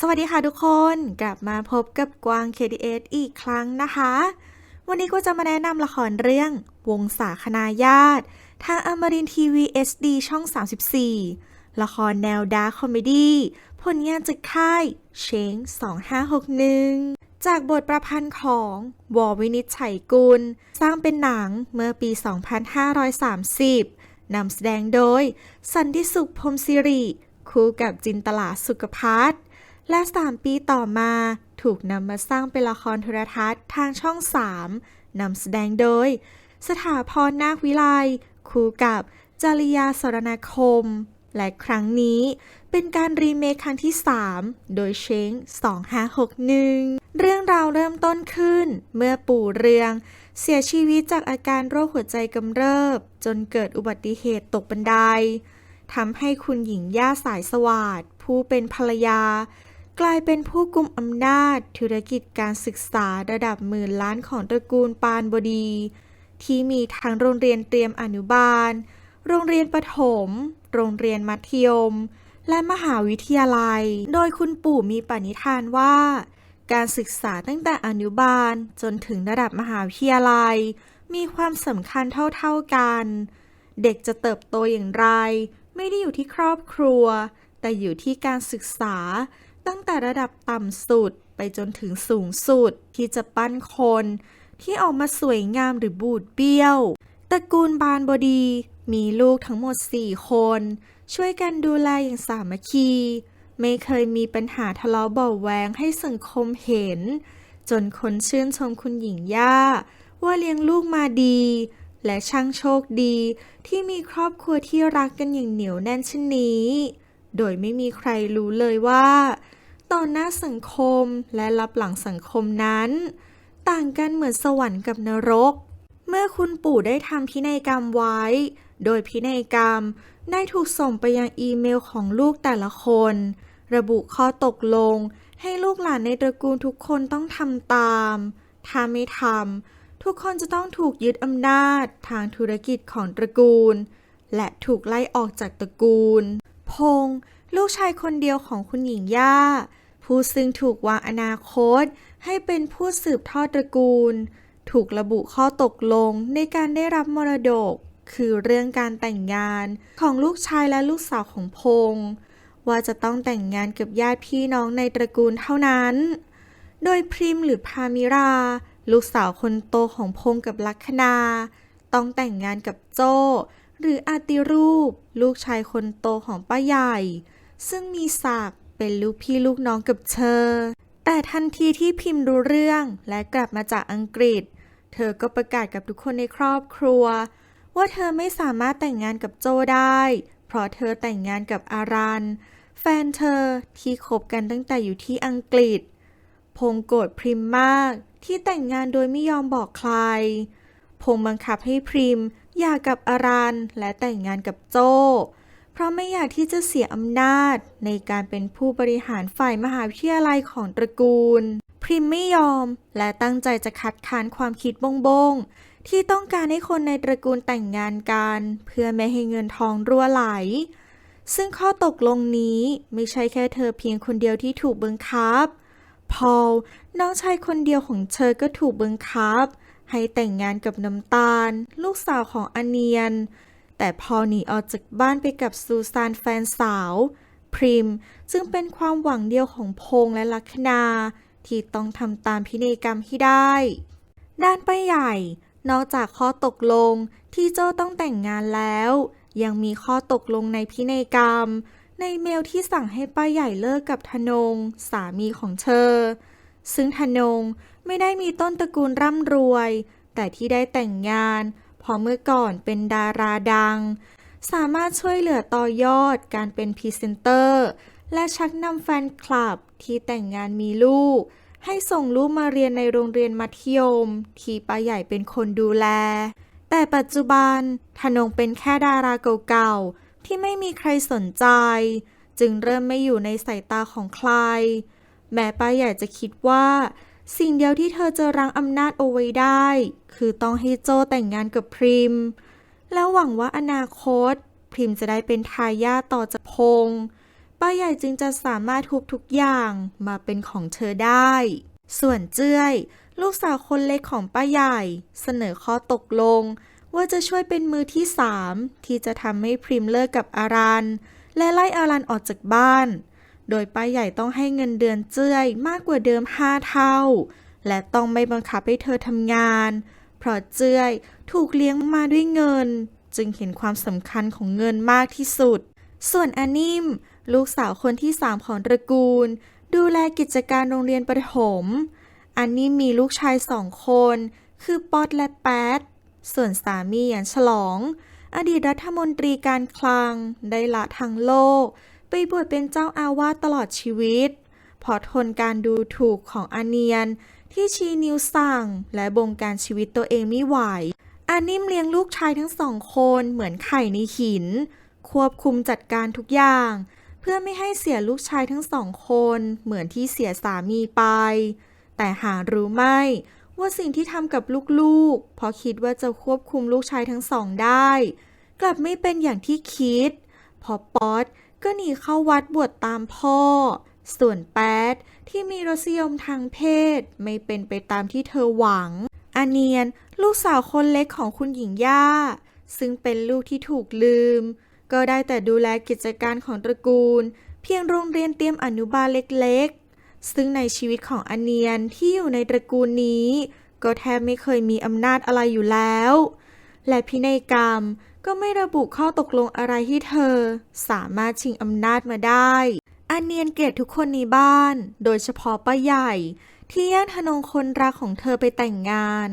สวัสดีค่ะทุกคนกลับมาพบกับกวาง KDS อีกครั้งนะคะ วันนี้ก็จะมาแนะนำละครเรื่องวงศาคณาญาติ ทางอมรินทีวี SD ช่อง 34 ละครแนวดาร์คคอมเมดี้ผลงานจากค่ายเชง2561 จากบทประพันธ์ของวอวินิจฉัยกุล สร้างเป็นหนังเมื่อปี 2530นำแสดงโดย สันติสุขพรมสิริ คู่กับจินตลาสุขพัฒน์ และ 3 ปีต่อมาถูกนำมาสร้างเป็นละครโทรทัศน์ทางช่อง 3นำแสดงโดย สถาพรนาควิไลคู่กับจริยาสรณคม และครั้งนี้เป็นการรีเมคครั้งที่ 3 โดยเช้ง 2561 เรื่องราวเริ่มต้นขึ้น เมื่อปู่เรือง เสียชีวิตจากอาการโรคหัวใจกำเริบ จนเกิดอุบัติเหตุตกบันไดทำให้คุณหญิงย่าสายสวาดผู้เป็นภรรยา กลายเป็นผู้กุมอำนาจธุรกิจการศึกษาระดับหมื่นล้านของตระกูลปานบดี ที่มีทั้งโรงเรียนเตรียมอนุบาล โรงเรียนประถม โรงเรียนมัธยม และมหาวิทยาลัย โดยคุณปู่มีปณิธานว่า การศึกษาตั้งแต่อนุบาลจนถึงระดับมหาวิทยาลัย มีความสำคัญเท่าๆกัน เด็กจะเติบโตอย่างไร ไม่ได้อยู่ที่ครอบครัว แต่อยู่ที่การศึกษา ตั้งแต่ระดับต่ำสุดไปจนถึงสูงสุดที่จะปั้นคน ที่ออกมาสวยงามหรือบูดเบี้ยวตระกูลบานบดี มีลูกทั้งหมด 4 คน ช่วยกันดูแลอย่างสามัคคี ไม่เคยมีปัญหาทะเลาะเบาะแวงให้สังคมเห็น จนคนชื่นชมคุณหญิงย่า ว่าเลี้ยงลูกมาดี และช่างโชคดีที่มีครอบครัวที่รักกันอย่างเหนียวแน่นเช่นนี้ โดยไม่มีใครรู้เลยว่า ต่อหน้าสังคมและรับหลังสังคมนั้น ต่างกันเหมือนสวรรค์กับนรก เมื่อคุณปู่ได้ทำพินัยกรรมไว้ โดยพินัยกรรมได้ถูกส่งไปยังอีเมลของลูกแต่ละคน ระบุข้อตกลง ให้ลูกหลานในตระกูลทุกคนต้องทำตาม ถ้าไม่ทำทุกคนจะต้องถูกยึดอำนาจทางธุรกิจของตระกูล และถูกไล่ออกจากตระกูล พงษ์ลูกชายคนเดียวของคุณหญิงย่า ผู้ซึ่งถูกวางอนาคต ให้เป็นผู้สืบทอดตระกูล ถูกระบุข้อตกลงในการได้รับมรดก คือเรื่องการแต่งงานของลูกชายและลูกสาวของพงษ์ว่าจะต้องแต่งงานกับญาติพี่น้องในตระกูลเท่านั้น โดยพริมหรือพามิรา ลูกสาวคนโตของพงษ์กับลัคนา ต้องแต่งงานกับโจหรืออาติรูป ลูกชายคนโตของป้าใหญ่ ซึ่งมีศักดิ์ เป็นลูกพี่ลูกน้องกับเธอ แต่ทันทีที่พิมพ์รู้เรื่องและกลับมาจากอังกฤษ เธอก็ประกาศกับทุกคนในครอบครัว ว่าเธอไม่สามารถแต่งงานกับโจได้ เพราะเธอแต่งงานกับอารัน แฟนเธอที่คบกันตั้งแต่อยู่ที่อังกฤษ พงโกรธพริมมากที่แต่งงานโดยไม่ยอมบอกใคร พงบังคับให้พริมหย่ากับอารันและแต่งงานกับโจ เพราะไม่อยากที่จะเสียอำนาจ ในการเป็นผู้บริหารฝ่ายมหาวิทยาลัยของตระกูล พริมไม่ยอม และตั้งใจจะคัดค้านความคิดบงบงที่ต้องการให้คนในตระกูลแต่งงานกัน เพื่อไม่ให้เงินทองรั่วไหล ซึ่งข้อตกลงนี้ไม่ใช่แค่เธอเพียงคนเดียวที่ถูกบังคับ พอลน้องชายคนเดียวของเธอก็ถูกบังคับ ให้แต่งงานกับน้ำตาล ลูกสาวของอเนียน แต่พอหนีออกจากบ้านไปกับซูซานแฟนสาว พริมซึ่งเป็นความหวังเดียวของพงษ์และลัคนา ที่ต้องทำตามพินัยกรรมที่ได้ ด้านป้าใหญ่ นอกจากข้อตกลงที่โจ้ต้องแต่งงานแล้ว ยังมีข้อตกลงในพินัยกรรม ในเมลที่สั่งให้ป้าใหญ่เลิกกับธนง สามีของเธอ ซึ่งธนงไม่ได้มีต้นตระกูลร่ำรวย แต่ที่ได้แต่งงานเพราะเมื่อก่อนเป็นดาราดัง สามารถช่วยเหลือต่อยอดการเป็นพรีเซนเตอร์ และชักนำแฟนคลับที่แต่งงานมีลูก ให้ส่งลูกมาเรียนในโรงเรียนมัธยม ที่ป้าใหญ่เป็นคนดูแล แต่ปัจจุบันธนงเป็นแค่ดาราเก่าๆ ที่ไม่มีใครสนใจ จึงเริ่มไม่อยู่ในสายตาของใคร แม้ป้าใหญ่จะคิดว่า สิ่งเดียวที่เธอจะรั้งอำนาจเอาไว้ได้ คือต้องให้โจแต่งงานกับพริม แล้วหวังว่าอนาคต พริมจะได้เป็นทายาทต่อจากพงษ์ป้าใหญ่จึงจะสามารถทุบทุกอย่างมาเป็นของเธอได้ ส่วนเจ้ย ลูกสาวคนเล็กของป้าใหญ่ เสนอข้อตกลง ว่าจะช่วยเป็นมือที่สามที่จะทำให้พริมเลิกกับอารันและไล่อารันออกจากบ้าน โดยป้าใหญ่ต้องให้เงินเดือนเจ้ยมากกว่าเดิมห้าเท่า และต้องไม่บังคับให้เธอทำงาน เพราะเจ้ยถูกเลี้ยงมาด้วยเงิน จึงเห็นความสำคัญของเงินมากที่สุด ส่วนอานิมลูกสาวคนที่สามของตระกูล ดูแลกิจการโรงเรียนประถม อันนี้มีลูกชายสองคน คือป๊อตและแป๊ดส่วนสามีอย่างฉลอง อดีตรัฐมนตรีการคลัง ได้ละทางโลก ไปบวชเป็นเจ้าอาวาสตลอดชีวิตเพอทนการดูถูกของอาเนียน ที่ชี้นิ้วสั่ง และบงการชีวิตตัวเองไม่ไหว อานิมเลี้ยงลูกชายทั้งสองคนเหมือนไข่ในหิน ควบคุมจัดการทุกอย่าง เพื่อไม่ให้เสียลูกชายทั้งสองคนเหมือนที่เสียสามีไป แต่หารู้ไหมว่าสิ่งที่ทำกับลูกๆเพราะคิดว่าจะควบคุมลูกชายทั้งสองได้ กลับไม่เป็นอย่างที่คิด พอป๊อต ก็หนีเข้าวัดบวชตามพ่อ ส่วนแป๊ดที่มีรสยมทางเพศไม่เป็นไปตามที่เธอหวังอาเนียนลูกสาวคนเล็กของคุณหญิงย่า ซึ่งเป็นลูกที่ถูกลืม ก็ได้แต่ดูแลกิจการของตระกูล เพียงโรงเรียนเตรียมอนุบาลเล็กๆ ซึ่งในชีวิตของอเนียนที่อยู่ในตระกูลนี้ ก็แทบไม่เคยมีอำนาจอะไรอยู่แล้ว และพินัยกรรม ก็ไม่ระบุข้อตกลงอะไรที่เธอ สามารถชิงอำนาจมาได้อาเนียนเกลียดทุกคนในบ้าน โดยเฉพาะป้าใหญ่ ที่แย่งทนงคนรักของเธอไปแต่งงาน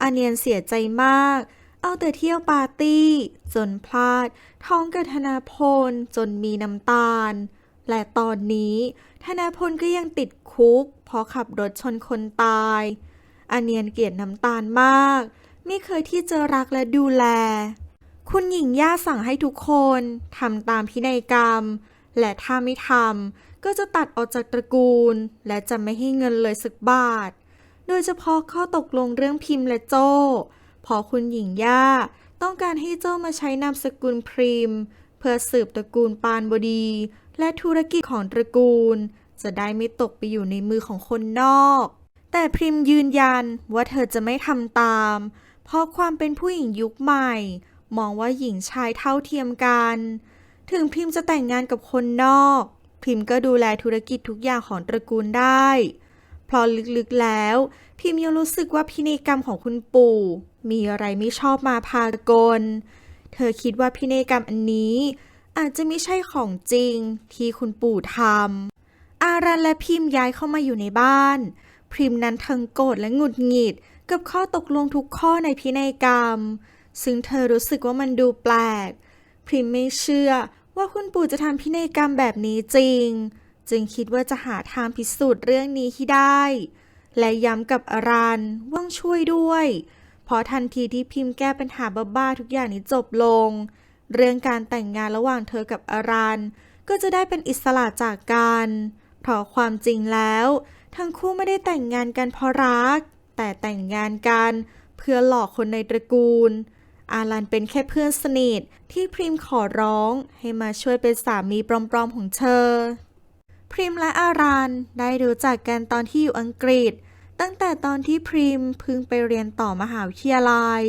อาเนียนเสียใจมาก เอาแต่เที่ยวปาร์ตี้ จนพลาด ท้องกับธนาพลจนมีน้ำตาล และตอนนี้ ธนาพลก็ยังติดคุก เพราะขับรถชนคนตายอาเนียนเกลียดน้ำตาลมาก ไม่เคยที่จะรักและดูแล คุณหญิงย่าสั่งให้ทุกคนทำตามพินัยกรรม และถ้าไม่ทำก็จะตัดออกจากตระกูล และจะไม่ให้เงินเลยสักบาท โดยเฉพาะข้อตกลงเรื่องพิมพ์และโจ้เพอคุณหญิงย่าต้องการให้โจ้มาใช้นามสกุลพริม เพื่อสืบตระกูลปานบดี และธุรกิจของตระกูล จะได้ไม่ตกไปอยู่ในมือของคนนอก แต่พริมยืนยันว่าเธอจะไม่ทำตาม เพราะความเป็นผู้หญิงยุคใหม่ มองว่าหญิงชายเท่าเทียมกัน ถึงพิมจะแต่งงานกับคนนอก พิมก็ดูแลธุรกิจทุกอย่างของตระกูลได้ เพราะลึกๆแล้ว พิมยังรู้สึกว่าพินัยกรรมของคุณปู่ มีอะไรไม่ชอบมาพากล เธอคิดว่าพินัยกรรมอันนี้ อาจจะไม่ใช่ของจริงที่คุณปู่ทำอารันและพิมย้ายเข้ามาอยู่ในบ้าน พิมนั้นทั้งโกรธและหงุดหงิดกับข้อตกลงทุกข้อในพินัยกรรม ซึ่งเธอรู้สึกว่ามันดูแปลก พริมไม่เชื่อว่าคุณปู่จะทำพินัยกรรมแบบนี้จริง จึงคิดว่าจะหาทางพิสูจน์เรื่องนี้ให้ได้ และย้ำกับอารันว่างช่วยด้วยเพราะทันทีที่พิมพ์แก้ปัญหาบ้าๆทุกอย่างนี้จบลง เรื่องการแต่งงานระหว่างเธอกับอารันก็จะได้เป็นอิสระจากกัน เพราะความจริงแล้ว ทั้งคู่ไม่ได้แต่งงานกันเพราะรัก แต่แต่งงานกันเพื่อหลอกคนในตระกูล อารันเป็นแค่เพื่อนสนิทที่พริมขอร้องให้มาช่วยเป็นสามีปลอมๆของเธอ พริมและอารันได้รู้จักกันตอนที่อยู่อังกฤษ ตั้งแต่ตอนที่พริมพิ่งไปเรียนต่อมหาวิทยาลัย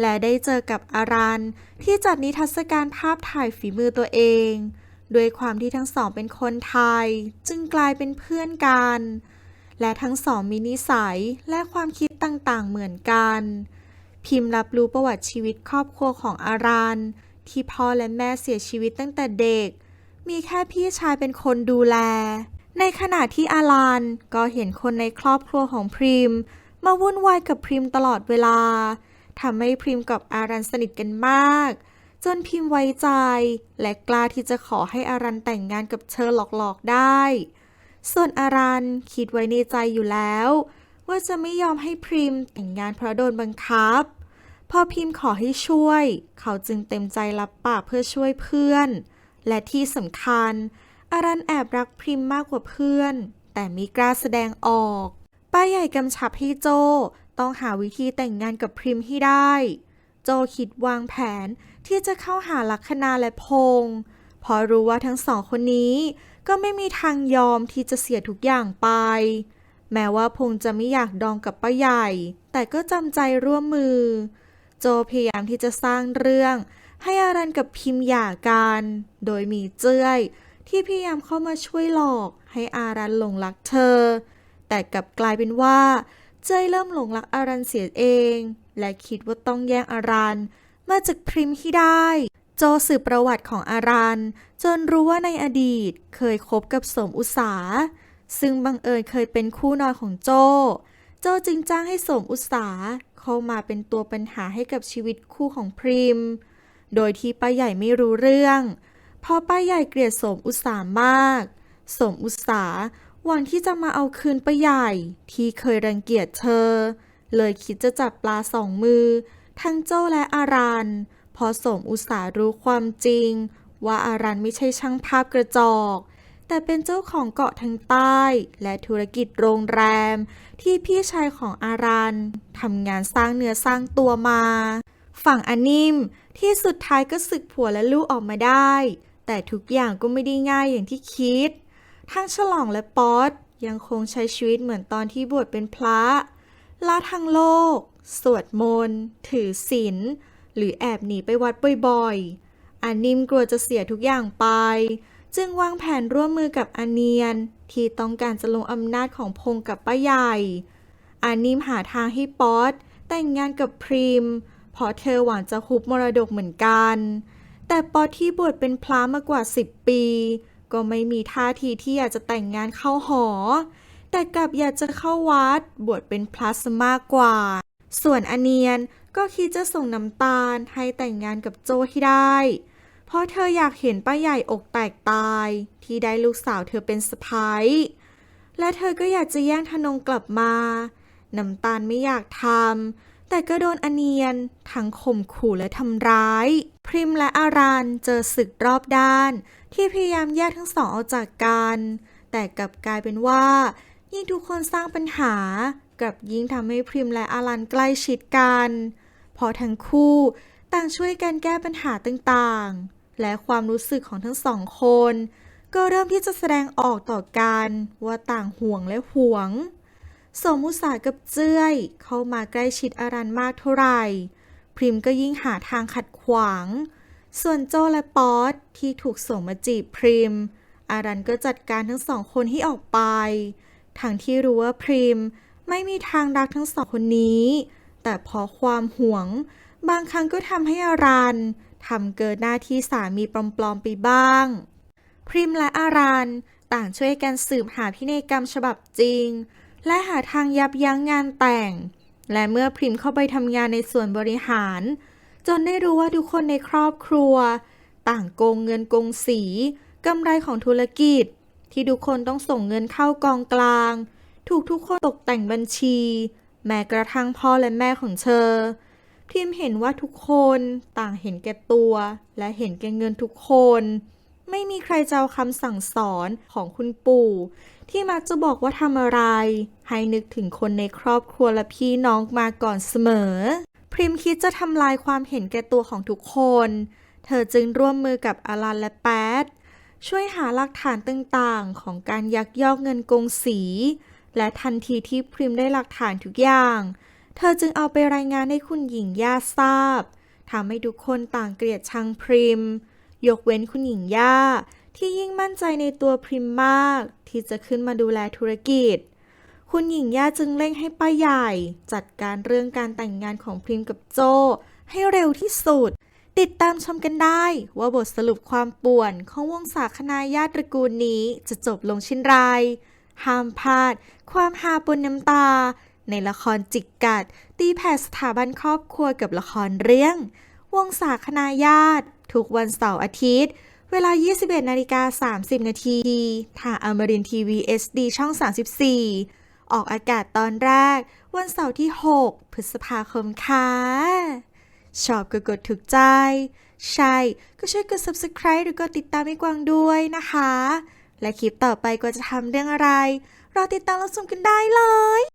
และได้เจอกับอารันที่จัดนิทรรศการภาพถ่ายฝีมือตัวเองด้วยความที่ทั้งสองเป็นคนไทย จึงกลายเป็นเพื่อนกัน และทั้งสองมีนิสัยและความคิดต่างๆเหมือนกัน พิมพ์รับรู้ประวัติชีวิตครอบครัวของอารันที่พ่อและแม่เสียชีวิตตั้งแต่เด็ก มีแค่พี่ชายเป็นคนดูแล ในขณะที่อารันก็เห็นคนในครอบครัวของพริม มาวุ่นวายกับพริมตลอดเวลาทำให้พริมกับอารันสนิทกันมาก จนพิมไว้ใจ และกล้าที่จะขอให้อารันแต่งงานกับเธอหลอกๆได้ ส่วนอารันคิดไว้ในใจอยู่แล้ว ว่าจะไม่ยอมให้พริมแต่งงานเพราะโดนบังคับ พอพิมขอให้ช่วย เขาจึงเต็มใจรับปากเพื่อช่วยเพื่อน และที่สำคัญ อารันแอบรักพิมมากกว่าเพื่อน แต่ไมีกล้าแสดงออก ป้าใหญ่กำชับให้โจ ต้องหาวิธีแต่งงานกับพิมให้ได้ โจคิดวางแผนที่จะเข้าหาลัคนาและพงษ์เพราะรู้ว่าทั้งสองคนนี้ ก็ไม่มีทางยอมที่จะเสียทุกอย่างไป แม้ว่าพงจะไม่อยากดองกับป้าใหญ่ แต่ก็จำใจร่วมมือ โจพยายามที่จะสร้างเรื่อง ให้อารันกับพิมหย่ากัน โดยมีเจ้ย ที่พยายามเข้ามาช่วยหลอกให้อารันหลงรักเธอ แต่กลับกลายเป็นว่า เจ้ยเริ่มหลงรักอารันเสียเอง และคิดว่าต้องแย่งอารันมาจากพริมที่ได้ โจสืบประวัติของอารัน จนรู้ว่าในอดีตเคยคบกับสมอุสาซึ่งบังเอิญเคยเป็นคู่นอนของโจ โจจึงจ้างให้สมอุตสา เข้ามาเป็นตัวปัญหาให้กับชีวิตคู่ของพริม โดยที่ป้าใหญ่ไม่รู้เรื่องเพราะป้าใหญ่เกลียดสมอุตสามาก สมอุตสาหวังที่จะมาเอาคืนป้าใหญ่ที่เคยรังเกียจเธอ เลยคิดจะจับปลาสองมือ ทั้งโจ้และอารันพอสมอุตสารู้ความจริง ว่าอารันไม่ใช่ช่างภาพกระจอก แต่เป็นเจ้าของเกาะทางใต้ และธุรกิจโรงแรม ที่พี่ชายของอารันทำงานสร้างเนื้อสร้างตัวมา ฝั่งอนิมที่สุดท้ายก็สึกผัวและลูกออกมาได้ แต่ทุกอย่างก็ไม่ได้ง่ายอย่างที่คิด ทั้งฉลองและป๊อตยังคงใช้ชีวิตเหมือนตอนที่บวชเป็นพระละทางโลก สวดมนต์ถือศีลหรือแอบหนีไปวัดบ่อยๆอานิมกลัวจะเสียทุกอย่างไป จึงวางแผนร่วมมือกับอาเนียน ที่ต้องการจะลงอำนาจของพงกับป้าใหญ่ อานิมหาทางให้ป๊อตแต่งงานกับพริมเพราะเธอหวังจะฮุบมรดกเหมือนกัน แต่ป๊อตที่บวชเป็นพระมากว่า 10 ปี ก็ไม่มีท่าทีที่อยากจะแต่งงานเข้าหอ แต่กลับอยากจะเข้าวัดบวชเป็นพระมากกว่า ส่วนอเนียนก็คิดจะส่งน้ำตาลให้แต่งงานกับโจที่ได้ เพราะเธออยากเห็นป้าใหญ่อกแตกตาย ที่ได้ลูกสาวเธอเป็นสะพ้ายและเธอก็อยากจะแย่งธนงกลับมา น้ำตาลไม่อยากทำ แต่ก็โดนอเนียน ทั้งข่มขู่และทำร้าย พริมและอารันเจอศึกรอบด้าน ที่พยายามแยกทั้งสองออกจากกัน แต่กลับกลายเป็นว่า ยิ่งทุกคนสร้างปัญหากลับยิ่งทำให้พริมและอารันใกล้ชิดกัน พอทั้งคู่ต่างช่วยกันแก้ปัญหาต่างๆ และความรู้สึกของทั้งสองคน ก็เริ่มที่จะแสดงออกต่อกันว่าต่างห่วงและหวง สมุสากับเจ้ยเข้ามาใกล้ชิดอารันมากเท่าไหร่ พริมก็ยิ่งหาทางขัดขวาง ส่วนโจและป๊อตที่ถูกส่งมาจีบพริม อารันก็จัดการทั้งสองคนให้ออกไป ทั้งที่รู้ว่าพริมไม่มีทางรักทั้งสองคนนี้ แต่เพราะความหวง บางครั้งก็ทำให้อารัน ทำเกินหน้าที่สามีปลอมๆไปบ้าง พริมและอารันต่างช่วยกันสืบหาพินัยกรรมฉบับจริง และหาทางยับยั้งงานแต่ง และเมื่อพริมเข้าไปทำงานในส่วนบริหาร จนได้รู้ว่าทุกคนในครอบครัว ต่างโกงเงินโกงสีกำไรของธุรกิจ ที่ทุกคนต้องส่งเงินเข้ากองกลาง ถูกทุกคนตกแต่งบัญชี แม้กระทั่งพ่อและแม่ของเธอ พิมเห็นว่าทุกคนต่างเห็นแก่ตัว และเห็นแก่เงินทุกคน ไม่มีใครจะเอาคำสั่งสอนของคุณปู่ ที่มักจะบอกว่าทำอะไร ให้นึกถึงคนในครอบครัวและพี่น้องมาก่อนเสมอ พริมคิดจะทำลายความเห็นแก่ตัวของทุกคน เธอจึงร่วมมือกับอารันและแป๊ดช่วยหาหลักฐานต่างๆ ของการยักยอกเงินกงสี และทันทีที่พริมได้หลักฐานทุกอย่าง เธอจึงเอาไปรายงานให้คุณหญิงย่าทราบทำให้ทุกคนต่างเกลียดชังพริม ยกเว้นคุณหญิงย่า ที่ยิ่งมั่นใจในตัวพริมมาก ที่จะขึ้นมาดูแลธุรกิจ คุณหญิงย่าจึงเร่งให้ป้าใหญ่ จัดการเรื่องการแต่งงานของพริมกับโจ ให้เร็วที่สุด ติดตามชมกันได้ว่าบทสรุปความป่วนของวงศาคณาญาติตระกูลนี้จะจบลงเช่นไรห้ามพลาด ความฮาปนน้ำตา ในละครจิกกัด ตีแผ่สถาบันครอบครัวกับละครเรื่อง วงศาคณาญาติ ทุกวันเสาร์อาทิตย์ เวลา 21นาฬิกา30 นาทีทางอมรินทีวี SD ช่อง 34 ออกอากาศตอนแรก วันเสาร์ที่ 6 พฤษภาคมค่ะชอบก็กดถูกใจ ใช่ ก็ช่วยกด subscribe หรือกดติดตามให้กวางด้วยนะคะ และคลิปต่อไปก็จะทำเรื่องอะไร รอติดตามรับชมกันได้เลย